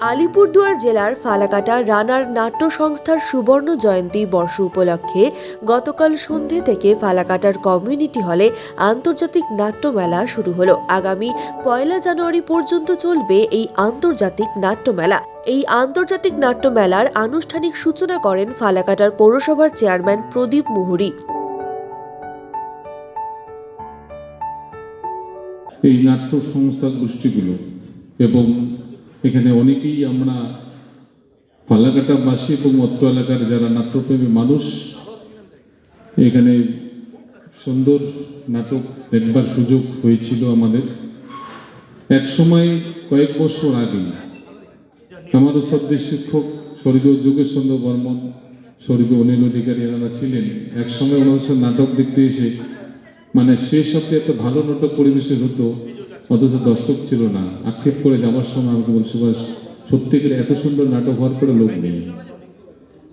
আলিপুরদুয়ার জেলার ফালাকাটা রানার নাট্য সংস্থার সুবর্ণ জয়ন্তী বর্ষ উপলক্ষে গতকাল সন্ধে থেকে ফালাকাটার কমিউনিটি হলে আন্তর্জাতিক নাট্যমেলা শুরু হলো। আগামী পয়লা জানুয়ারি পর্যন্ত চলবে এই আন্তর্জাতিক নাট্যমেলা এই আন্তর্জাতিক নাট্যমেলার আনুষ্ঠানিক সূচনা করেন ফালাকাটার পৌরসভার চেয়ারম্যান প্রদীপ মুহুরি। এই নাট্য সংস্থা গোষ্ঠীগুলো এবং এখানে অনেকেই আমরা ফালাকাটাবাসী এবং অত্র এলাকার যারা নাট্যপ্রেমী মানুষ, এখানে সুন্দর নাটক দেখবার সুযোগ হয়েছিল আমাদের। এক সময় কয়েক বছর আগে আমাদের শ্রদ্ধেয় শিক্ষক স্বর্গীয় যোগেশ চন্দ্র বর্মন, স্বর্গীয় অনিল অধিকারী এনারা ছিলেন। এক সময় ওনাদের সাথে নাটক দেখতে এসে মানে শেষ সপ্তাহে এত ভালো নাটক পরিবেশন হতো। অথচ দর্শক ছিল না। আক্ষেপ করে যাওয়ার সময় আমাকে বলছে সুভাষ সত্যি করে এত সুন্দর নাটক হওয়ার পরে লোক নেই।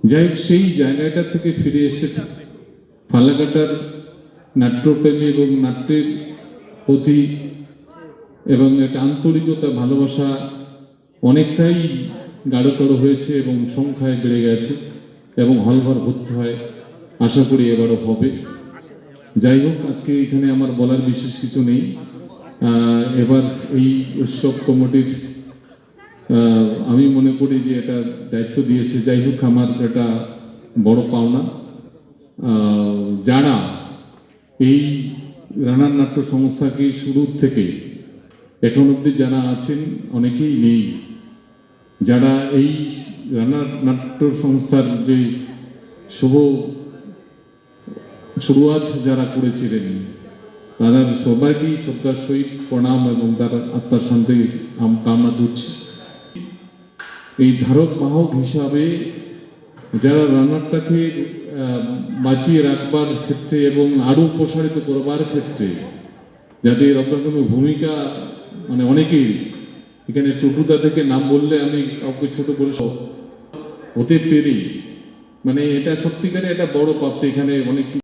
যাই হোক, সেই জায়গাটা থেকে ফিরে এসে ফালাকাটার নাট্যপ্রেমী এবং নাট্যের প্রতি এবং একটা আন্তরিকতা, ভালোবাসা অনেকটাই গাঢ়তর হয়েছে এবং সংখ্যায় বেড়ে গেছে এবং হলঘর ভর্তি হয়। আশা করি এবারও হবে। যাই হোক, আজকে এখানে আমার বলার বিশেষ কিছু নেই। এবার এই উৎসব কমিটির আমি মনে করি যে এটা দায়িত্ব দিয়েছে, যাই হোক আমার এটা বড় পাওনা। যারা এই রানার নাট্য সংস্থাকে শুরুর থেকে এখন অবধি যারা আছেন, অনেকেই নেই। যারা এই রানার নাট্য সংস্থার যে শুভ শুরুয়াত যারা করেছিলেন তাদের সবাইকেই শ্রদ্ধার সহিত প্রণাম এবং তার আত্মার শান্তি কামনা করছি। এই ধারক বাহক হিসাবে যারা রান্নারটাকে আহ, বাঁচিয়ে রাখবার ক্ষেত্রে এবং আরও প্রসারিত করবার ক্ষেত্রে যাদের অগ্রগণ্য ভূমিকা মানে অনেকেই এখানে টুটুদা থেকে নাম বললে আমি কাউকে ছোট বলে হতে পেরে মানে এটা সত্যিকারে একটা বড় প্রাপ্তি এখানে অনেক